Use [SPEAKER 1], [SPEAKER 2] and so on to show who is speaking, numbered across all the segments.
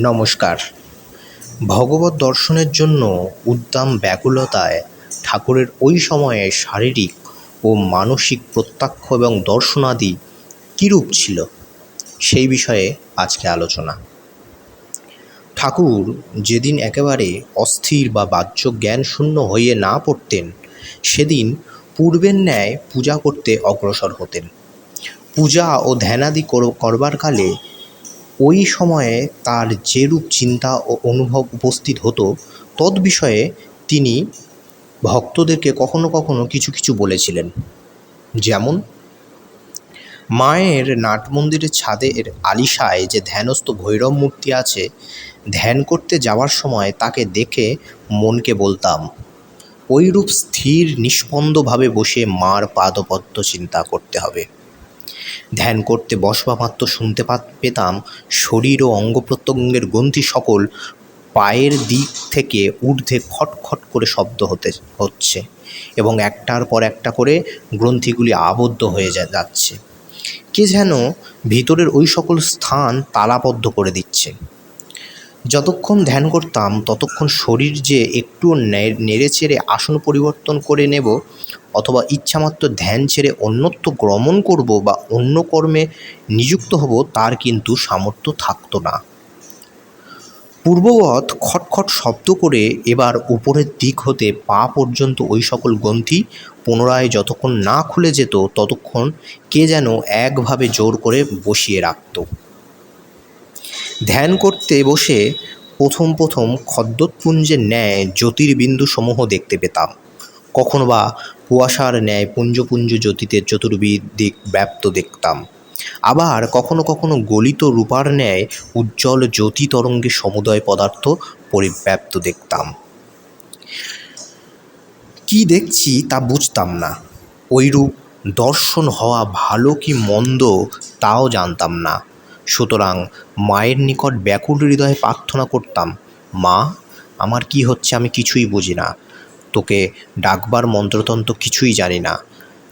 [SPEAKER 1] নমস্কার। ভগবত দর্শনের জন্য উদ্দাম ব্যাকুলতায় ঠাকুরের ওই সময়ে শারীরিক ও মানসিক প্রত্যক্ষ এবং দর্শনাদি কীরূপ ছিল? সেই বিষয়ে আজকে আলোচনা। ঠাকুর যেদিন একেবারে অস্থির বা বাহ্য জ্ঞান শূন্য হয়ে না পড়তেন, সেদিন পূর্বের ন্যায় পূজা করতে অগ্রসর হতেন। পূজা ও ধ্যানাদি কর- করবার কালে ওই সময়ে তার যেরূপ চিন্তা ও অনুভব উপস্থিত হতো তৎ বিষয়ে তিনি ভক্তদেরকে কখনো কখনো কিছু কিছু বলেছিলেন। যেমন, মায়ের নাট মন্দিরের ছাদের আলিশায় যে ধ্যানস্থ ভৈরব মূর্তি আছে, ধ্যান করতে যাওয়ার সময় তাকে দেখে মনকে বলতাম, ওইরূপ স্থির নিষ্পন্দভাবে বসে মার পাদপদ্ম চিন্তা করতে হবে। ধ্যান করতে বসবা মাত্র শুনতে পেতাম শরীর ও অঙ্গ প্রত্যঙ্গের গ্রন্থি সকল পায়ের দিক থেকে ঊর্ধ্বে খটখট করে শব্দ হতে হচ্ছে এবং একটার পর একটা করে গ্রন্থিগুলি আবদ্ধ হয়ে যাচ্ছে। কে যেন ভিতরের ওই সকল স্থান তালাবদ্ধ করে দিচ্ছে। যতক্ষণ ধ্যান করতাম, ততক্ষণ শরীর যে একটু নেড়ে চেড়ে আসন পরিবর্তন করে নেব অথবা ইচ্ছামাত্র ধ্যান ছেড়ে অন্যত্র গ্রমণ করব বা অন্য কর্মে নিযুক্ত হব, তার কিন্তু সামর্থ্য থাকতো না। পূর্ববৎ খটখট শব্দ করে এবার উপরের দিক হতে পা পর্যন্ত ওই সকল গ্রন্থি পুনরায় যতক্ষণ না খুলে যেত, ততক্ষণ কে যেন একভাবে জোর করে বসিয়ে রাখত। ধ্যান করতে বসে প্রথম প্রথম খদ্যোতপুঞ্জের ন্যায় জ্যোতির্বিন্দু সমূহ দেখতে পেতাম। কখনো বা কুয়াশার ন্যায় পুঞ্জ পুঞ্জ জ্যোতিতে চতুর্দিক ব্যাপ্ত দেখতাম। আবার কখনো কখনো গলিত রূপার ন্যায় উজ্জ্বল জ্যোতি তরঙ্গে সমুদয় পদার্থ পরিব্যাপ্ত দেখতাম। কি দেখছি তা বুঝতাম না। ওইরূপ দর্শন হওয়া ভালো কি মন্দ তাও জানতাম না। সুতরাং মায়ের নিকট ব্যাকুল হৃদয়ে প্রার্থনা করতাম, মা, আমার কি হচ্ছে আমি কিছুই বুঝি না। তোকে ডাকবার মন্ত্রতন্ত্র কিছুই জানি না।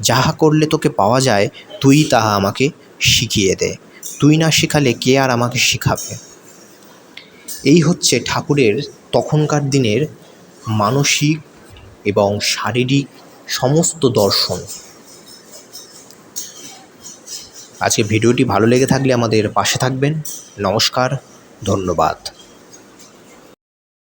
[SPEAKER 1] যাহা করলে তোকে পাওয়া যায়, তুই তাহা আমাকে শিখিয়ে দে। তুই না শেখালে কে আর আমাকে শেখাবে? এই হচ্ছে ঠাকুরের তখনকার দিনের মানসিক এবং শারীরিক সমস্ত দর্শন। আজকে ভিডিওটি ভালো লেগে থাকলে আমাদের পাশে থাকবেন। নমস্কার, ধন্যবাদ।